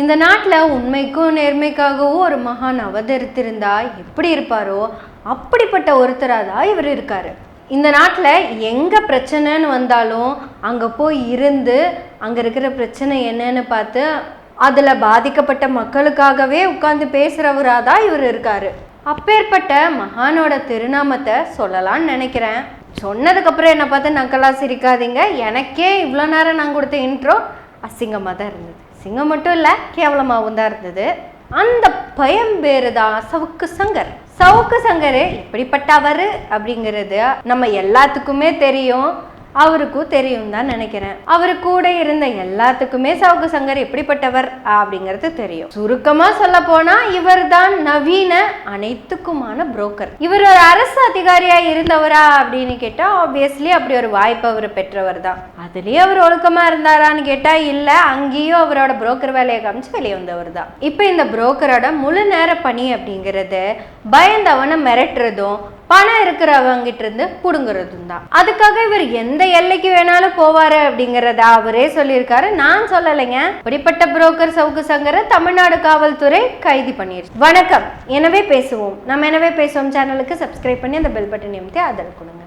இந்த நாட்டில் உண்மைக்கும் நேர்மைக்காகவும் ஒரு மகான் அவதரித்திருந்தா எப்படி இருப்பாரோ அப்படிப்பட்ட ஒருத்தராக தான் இவர் இருக்காரு. இந்த நாட்டில் எங்கே பிரச்சனைன்னு வந்தாலும் அங்கே போய் இருந்து அங்கே இருக்கிற பிரச்சனை என்னன்னு பார்த்து அதில் பாதிக்கப்பட்ட மக்களுக்காகவே உட்காந்து பேசுகிறவராக தான் இவர் இருக்காரு. அப்பேற்பட்ட மகானோட திருநாமத்தை சொல்லலாம்னு நினைக்கிறேன். சொன்னதுக்கப்புறம் என்னை பார்த்து நக்கலாக சிரிக்காதீங்க. எனக்கே இவ்வளோ நேரம் நான் கொடுத்த இன்ட்ரோ அசிங்கமாக தான் இருந்தது. சிங்கம் மட்டும் இல்லை கேவலமாகவும் தான் இருந்தது. அந்த பயம் பேரு தான் சவுக்கு சங்கர். சவுக்கு சங்கர் எப்படிப்பட்டவர் அப்படிங்கிறது நம்ம எல்லாத்துக்குமே தெரியும். அவருக்கும் தெரியும் தான் நினைக்கிறேன். அவரு கூட இருந்த எல்லாத்துக்குமே சவுக்கு சங்கர் எப்படிப்பட்டவர் அப்படிங்கிறது தெரியும். சுருக்கமா சொல்ல போனா இவர் தான் நவீன அனைத்துக்குமான புரோக்கர் இவர் ஒரு அரசு அதிகாரியா இருந்தவரா அப்படின்னு கேட்டா ஆப்வியஸ்லி அப்படி ஒரு வாய்ப்பு அவர் பெற்றவர் தான். அதுலயே அவர் ஒழுக்கமா இருந்தாரான்னு கேட்டா இல்ல அங்கேயும் அவரோட புரோக்கர் வேலையை காமிச்சு வெளியே வந்தவர் தான். இப்போ இந்த புரோக்கரோட முழு நேர பணி அப்படிங்கிறது பயந்தவனை மிரட்டுறதும் பணம் இருக்கிறவங்கிட்ட இருந்து புடுங்குறதும் தான் அதுக்காக இவர் எந்த எல்லைக்கு வேணாலும் போவாரு அப்படிங்கிறத அவரே சொல்லியிருக்காரு. நான் சொல்லலைங்க. இப்படிப்பட்ட புரோக்கர் சவுக்கு சங்கரை தமிழ்நாடு காவல்துறை கைது பண்ணிருச்சு வணக்கம். எனவே பேசுவோம். நம்ம எனவே பேசுவோம். சேனலுக்கு சப்ஸ்கிரைப் பண்ணி அந்த பெல் பட்டன் நிமித்தி அதில் கொடுங்க.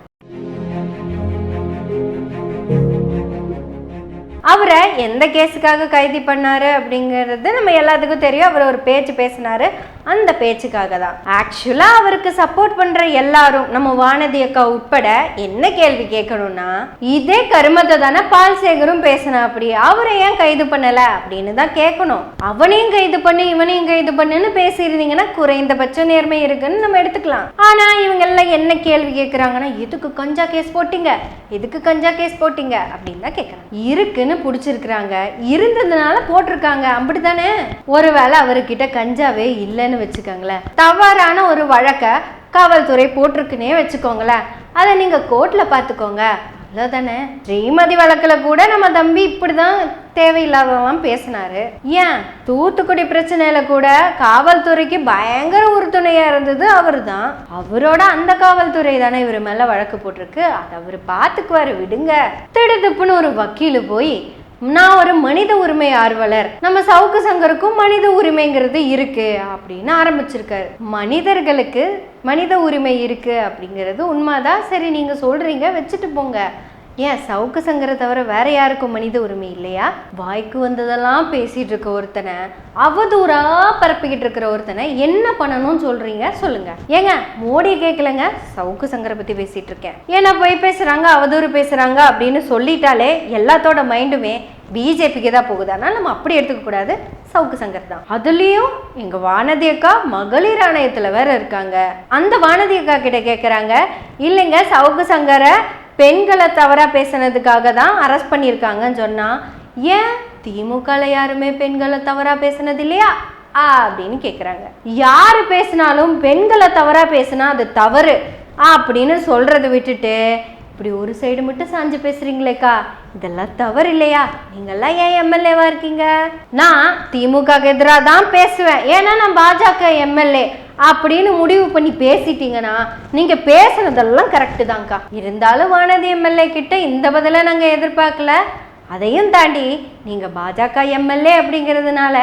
அவரை எந்த கேஸுக்காக கைது பண்ணாரு அப்படிங்கிறது நம்ம எல்லாத்துக்கும் தெரியும். அவர் ஒரு பேச்சு பேசினாரு. அந்த பேச்சுக்காக தான். ஆக்சுவலாக அவருக்கு சப்போர்ட் பண்ணுற எல்லாரும் நம்ம வானதி அக்கா உட்பட என்ன கேள்வி கேட்கணும்னா இதே கருமத்தை தானே பால்சேகரும் பேசினா அப்படி அவரை ஏன் கைது பண்ணலை அப்படின்னு தான் கேட்கணும். அவனையும் கைது பண்ணு இவனையும் கைது பண்ணுன்னு பேசியிருந்தீங்கன்னா குறைந்தபட்ச நேர்மை இருக்குன்னு நம்ம எடுத்துக்கலாம். ஆனால் இவங்கெல்லாம் என்ன கேள்வி கேட்குறாங்கன்னா எதுக்கு கஞ்சா கேஸ் போட்டிங்க? எதுக்கு கஞ்சா கேஸ் போட்டிங்க? அப்படின்னு தான் கேட்குறாங்க. இருக்குன்னு பிடிச்சிருக்கிறாங்க? இருந்ததுனால போட்டிருக்காங்க. அப்படித்தானே? ஒருவேளை அவர்கிட்ட கஞ்சாவே இல்லைன்னு வச்சுக்கோங்களேன். தவறான ஒரு வழக்கை காவல்துறை போட்டிருக்குன்னே வச்சுக்கோங்களேன். அதை நீங்கள் கோர்ட்டில் பார்த்துக்கோங்க. அவ்வளோதானே ஸ்ரீமதி வழக்கில் கூட நம்ம தம்பி இப்படி தான் தேவையில்லாதவெல்லாம் பேசினாரு. ஏன்? தூத்துக்குடி பிரச்சனையில கூட காவல்துறைக்கு பயங்கர உறுதுணையா இருந்தது அவர் தான் அவரோட அந்த காவல்துறை தானே இவர் மேல வழக்கு போட்டிருக்கு. அதை அவர் பார்த்துக்குவாரு விடுங்க. திடுதுப்புன்னு ஒரு வக்கீல் போய் நான் ஒரு மனித உரிமை ஆர்வலர். நம்ம சவுக்கு சங்கருக்கும் மனித உரிமைங்கிறது இருக்கு அப்படின்னு ஆரம்பிச்சிருக்காரு. மனிதர்களுக்கு மனித உரிமை இருக்கு அப்படிங்கிறது உண்மைதான். சரி நீங்க சொல்றீங்க வச்சுட்டு போங்க. ஏன் சவுக்கு சங்கரை தவிர வேற யாருக்கும் மனித உரிமை இல்லையா? வாய்க்கு வந்ததெல்லாம் பேசிட்டு இருக்க ஒருத்தனை அவதூறா பரப்பிக்கிட்டு இருக்கிற ஒருத்தனை என்ன பண்ணணும்னு சொல்றீங்க? சொல்லுங்க. ஏங்க மோடி கேட்கலங்க? சவுக்கு சங்கரை பத்தி பேசிட்டு இருக்கேன். ஏன்னா போய் பேசுறாங்க அவதூறு பேசுறாங்க அப்படின்னு சொல்லிட்டாலே எல்லாத்தோட மைண்டுமே பிஜேபிக்கு தான் போகுது. ஆனால் நம்ம அப்படி எடுத்துக்க கூடாது. சவுக்கு சங்கர் தான். அதுலேயும் எங்கள் வானதி அக்கா மகளிர் ஆணையத்தில் வேற இருக்காங்க. அந்த வானதி அக்கா கிட்ட கேட்குறாங்க இல்லைங்க சவுக்கு சங்கரை பெண்களை தவறாக பேசினதுக்காக தான் அரெஸ்ட் பண்ணியிருக்காங்கன்னு சொன்னால் ஏன் திமுகவில் யாருமே பெண்களை தவறாக பேசினது இல்லையா? ஆ அப்படின்னு கேட்குறாங்க யார் பேசினாலும் பெண்களை தவறாக பேசுனா அது தவறு. ஆ அப்படின்னு சொல்கிறத விட்டுட்டு இப்படி ஒரு சைடு மட்டும் சாஞ்சு பேசுறீங்களேக்கா இதெல்லாம் தவறு இல்லையா? நீங்கள்லாம் ஏன் எம்எல்ஏவா இருக்கீங்க? நான் திமுக எதிராக தான் பேசுவேன். ஏன்னா நான் பாஜக எம்எல்ஏ. அப்படின்னு முடிவு பண்ணி பேசிட்டீங்கன்னா நீங்க பேசுனதெல்லாம் கரெக்டு தான்க்கா. இருந்தாலும் வானதி எம்எல்ஏ கிட்ட இந்த பதிலை நாங்க எதிர்பார்க்கல. அதையும் தாண்டி நீங்க பாஜக எம்எல்ஏ அப்படிங்கிறதுனால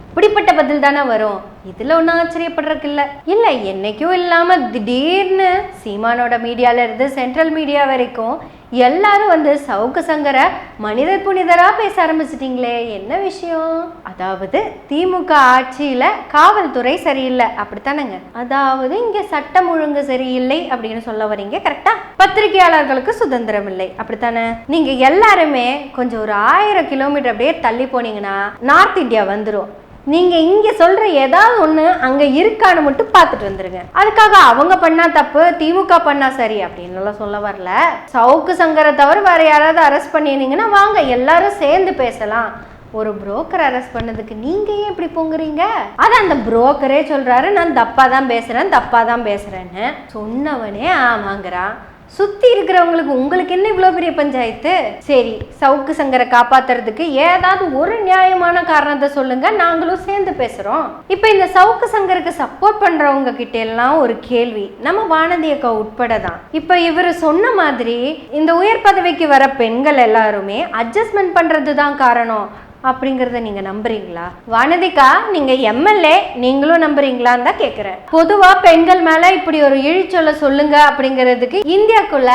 இப்படிப்பட்ட பதில் தானே வரும். இதுல ஒன்றும் ஆச்சரியப்படுறதுக்கு இல்ல இல்ல என்னைக்கும் இல்லாம திடீர்னு சீமானோட மீடியால இருந்து சென்ட்ரல் மீடியா வரைக்கும் எல்லாரும் வந்து சவுக்கு சங்கரை மனிதர் புனிதரா பேச ஆரம்பிச்சிட்டீங்களே என்ன விஷயம்? அதாவது திமுக ஆட்சியில காவல்துறை சரியில்லை அப்படித்தானேங்க? அதாவது இங்க சட்டம் ஒழுங்கு சரியில்லை அப்படின்னு சொல்ல வரீங்க கரெக்டா பத்திரிகையாளர்களுக்கு சுதந்திரம் இல்லை அப்படித்தானே? நீங்க எல்லாருமே கொஞ்சம் ஒரு ஆயிரம் கிலோமீட்டர் அப்படியே தள்ளி போனீங்கன்னா நார்த் இந்தியா வந்துடும் நீங்க இங்க சொல்ற ஏதாவது ஒண்ணு அங்க இருக்கான்னு மட்டும் பார்த்துட்டு வந்துருங்க அதுக்காக அவங்க பண்ணா தப்பு திமுக பண்ணா சரி அப்படின்னு எல்லாம் சொல்ல வரல. சவுக்கு சங்கரை தவிர வேற யாராவது அரெஸ்ட் பண்ணியிருந்தீங்கன்னா வாங்க எல்லாரும் சேர்ந்து பேசலாம். ஒரு புரோக்கர் அரெஸ்ட் பண்ணதுக்கு நீங்க ஏன் இப்படி பொங்குறீங்க? அது அந்த புரோக்கரே சொல்றாரு நான் தப்பா தான் பேசுறேன் தப்பா தான் பேசுறேன்னு. சொன்னவனே ஆமாங்கிறான் சுத்தி இருக்கிறவங்களுக்கு உங்களுக்கு என்ன இவ்வளோ பெரிய பஞ்சாயத்து? சரி சவுக்கு சங்கரை காப்பாத்துறதுக்கு ஏதாவது ஒரு நியாயமான காரணத்தை சொல்லுங்க நாங்களும் சேர்ந்து பேசுறோம். இப்போ இந்த சவுக்கு சங்கருக்கு சப்போர்ட் பண்றவங்க கிட்ட எல்லாம் ஒரு கேள்வி. நம்ம வானதி அக்கா உட்பட தான். இப்போ இவர் சொன்ன மாதிரி இந்த உயர் பதவிக்கு வர பெண்கள் எல்லாருமே அட்ஜஸ்ட்மெண்ட் பண்ணுறது தான் காரணம். அப்படிங்கறத நீங்க நம்புறீங்களா? வானதிகா நீங்க எம்எல்ஏ நீங்களும் நம்புறீங்களான்னு தான் கேக்குறேன். பொதுவா பெண்கள் மேல இப்படி ஒரு இழிச்சொல்ல சொல்லுங்க அப்படிங்கிறதுக்கு இந்தியாக்குள்ள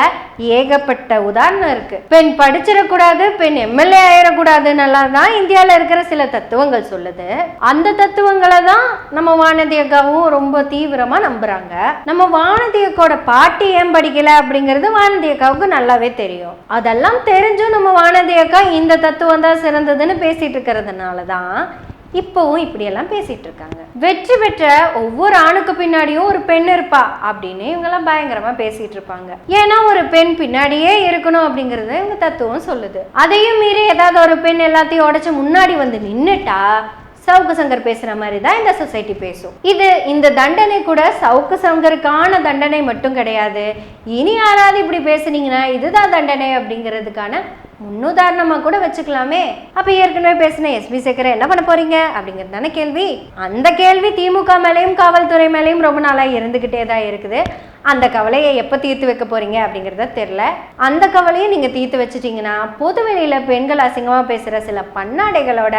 ஏகப்பட்ட உதாரணம் இருக்கு. பெண் படிச்சிடக்கூடாது பெண் எம்எல்ஏ ஆயிடக்கூடாதுன்னெல்லாம் தான் இந்தியால இருக்கிற சில தத்துவங்கள் சொல்லுது. அந்த தத்துவங்களை தான் நம்ம வானதி அக்காவும் ரொம்ப தீவிரமா நம்புறாங்க. நம்ம வானதி அக்காவோட பாட்டி ஏன் படிக்கல அப்படிங்கிறது வானதி அக்காவுக்கு நல்லாவே தெரியும். அதெல்லாம் தெரிஞ்சும் நம்ம வானதி அக்கா இந்த தத்துவம் தான் சிறந்ததுன்னு பேசிட்டு இருக்கிறதுனால தான் இப்போவும் இப்படியெல்லாம் பேசிட்டு இருக்காங்க. வெற்றி பெற்ற ஒவ்வொரு ஆணுக்கு பின்னாடியும் ஒரு பெண் இருப்பா அப்படின்னு இவங்கெல்லாம் பயங்கரமா பேசிட்டு இருப்பாங்க. ஏன்னா ஒரு பெண் பின்னாடியே இருக்கணும் அப்படிங்கறது இவங்க தத்துவம் சொல்லுது. அதையும் மீறி ஏதாவது ஒரு பெண் எல்லாத்தையும் உடைச்சு முன்னாடி வந்து நின்னுட்டா சவுக்கு சங்கர் பேசுற மாதிரி தான் இந்த சொசைட்டி பேசும். இது இந்த தண்டனை கூட சவுக்கு சங்கருக்கான தண்டனை மட்டும் கிடையாது. இனி யாராவது இப்படி பேசுனீங்கன்னா இதுதான் தண்டனை அப்படிங்கிறதுக்கான முன்னுதாரணமா கூட வச்சுக்கலாமே. அப்ப ஏற்கனவே பேசின எஸ்பி சேகரை என்ன பண்ண போறீங்க? அப்படிங்கிறது தானே கேள்வி. அந்த கேள்வி திமுக மேலேயும் காவல்துறை மேலேயும் ரொம்ப நாளா இருந்துகிட்டே தான் இருக்குது. அந்த கவலையை எப்போ தீர்த்து வைக்க போறீங்க அப்படிங்கிறத தெரில அந்த கவலையை நீங்க தீர்த்து வச்சிட்டீங்கன்னா பொதுவெளியில் பெண்கள் அசிங்கமா பேசுற சில பண்ணாடைகளோட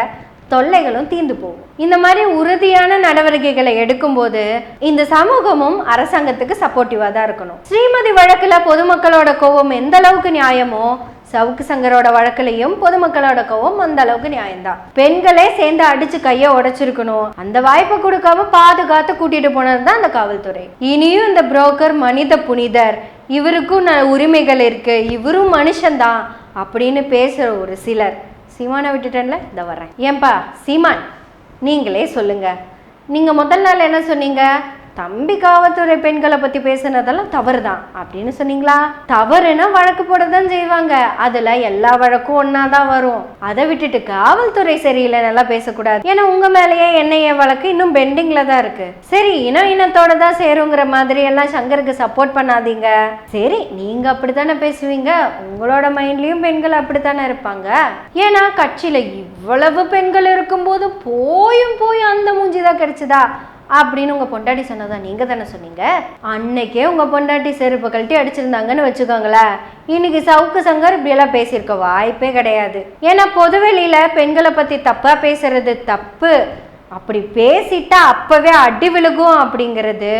தொல்லைகளும் தீர்ந்து போகும். இந்த மாதிரி உறுதியான நடவடிக்கைகளை எடுக்கும்போது இந்த சமூகமும் அரசாங்கத்துக்கு சப்போர்ட்டிவாக தான் இருக்கணும். ஸ்ரீமதி வழக்கில் பொதுமக்களோட கோபம் எந்த அளவுக்கு நியாயமோ சவுக்கு சங்கரோட வழக்குலையும் பொதுமக்களோட கோவம் அந்த அளவுக்கு நியாயம்தான். பெண்களே சேர்ந்து அடிச்சு கைய உடைச்சிருக்கணும். அந்த வாய்ப்பை கொடுக்காம பாதுகாத்து கூட்டிட்டு போனது தான் அந்த காவல்துறை. இனியும் இந்த புரோக்கர் மனித புனிதர் இவருக்கும் ந- உரிமைகள் இருக்கு இவரும் மனுஷன்தான் அப்படின்னு பேசுற ஒரு சிலர். சீமானை விட்டுட்டேன்ல? இதை வரேன் ஏன்பா சீமான் நீங்களே சொல்லுங்க. நீங்க முதல் நாள் என்ன சொன்னீங்க? தம்பி காவல்துறை பெண்களை பத்தி பேசுனதெல்லாம் தவறு தான் அப்படின்னு சொன்னீங்களா? தவறுனா வழக்கு போட தான் செய்வாங்க. அதுல எல்லா வழக்கும் ஒன்றா தான் வரும். அதை விட்டுட்டு காவல்துறை சரியில்லை நல்லா பேசக்கூடாது. ஏன்னா உங்க மேலேயே என்னைய வழக்கு இன்னும் பெண்டிங்கில் தான் இருக்கு. சரி இனம் இனத்தோட தான் சேருங்கிற மாதிரி எல்லாம் சங்கருக்கு சப்போர்ட் பண்ணாதீங்க. சரி நீங்க அப்படித்தானே பேசுவீங்க? உங்களோட மைண்ட்லேயும் பெண்கள் அப்படித்தானே இருப்பாங்க? ஏன்னா கட்சியில இவ்வளவு பெண்கள் இருக்கும்போது போயும் போய் அந்த மூஞ்சி தான் கிடைச்சதா? அப்படின்னு உங்கள் பொண்டாட்டி சொன்னதா நீங்கள் தானே சொன்னீங்க? அன்னைக்கே உங்கள் பொண்டாட்டி செருப்பு கழட்டி அடிச்சிருந்தாங்கன்னு வச்சுக்கோங்களேன். இன்னைக்கு சவுக்கு சங்கர் இப்படியெல்லாம் பேசியிருக்க வாய்ப்பே கிடையாது. ஏன்னா பொதுவெளியில் பெண்களை பற்றி தப்பாக பேசுறது தப்பு. அப்படி பேசிட்டா அப்போவே அடி விழுகும் அப்படிங்கிறது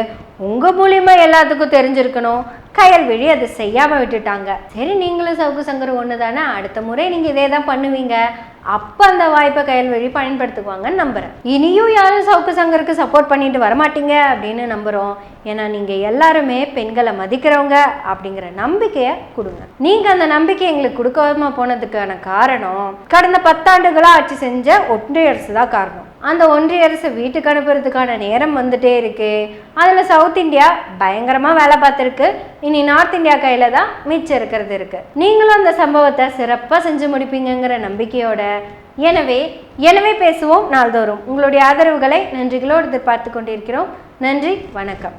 உங்கள் மூலியமாக எல்லாத்துக்கும் தெரிஞ்சிருக்கணும். கயல்விழி அதை செய்யாம விட்டுட்டாங்க. சரி நீங்களும் சவுக்கு சங்கர் ஒன்று தானே அடுத்த முறை நீங்க இதே தான் பண்ணுவீங்க. அப்ப அந்த வாய்ப்பை கயல்வழி பயன்படுத்துவாங்கன்னு நம்புறேன். இனியும் யாரும் சவுக்கு சங்கருக்கு சப்போர்ட் பண்ணிட்டு வரமாட்டீங்க அப்படின்னு நம்புறோம். ஏன்னா நீங்கள் எல்லாருமே பெண்களை மதிக்கிறவங்க அப்படிங்கிற நம்பிக்கையை கொடுங்க. நீங்கள் அந்த நம்பிக்கை எங்களுக்கு கொடுக்காம போனதுக்கான காரணம் கடந்த பத்தாண்டுகளாக ஆட்சி செஞ்ச ஒன்றிய அரசு தான் காரணம். அந்த ஒன்றிய அரசு வீட்டுக்கு அனுப்புறதுக்கான நேரம் வந்துட்டே இருக்கு. அதில் சவுத் இந்தியா பயங்கரமாக வேலை பார்த்துருக்கு. இனி நார்த் இந்தியா கையில் தான் மிச்சம் இருக்கிறது இருக்கு. நீங்களும் அந்த சம்பவத்தை சிறப்பாக செஞ்சு முடிப்பீங்கங்கிற நம்பிக்கையோட எனவே எனவே பேசுவோம் நாள்தோறும். உங்களுடைய ஆதரவுகளை நன்றிகளோடு எதிர்பார்த்து கொண்டிருக்கிறோம். நன்றி வணக்கம்.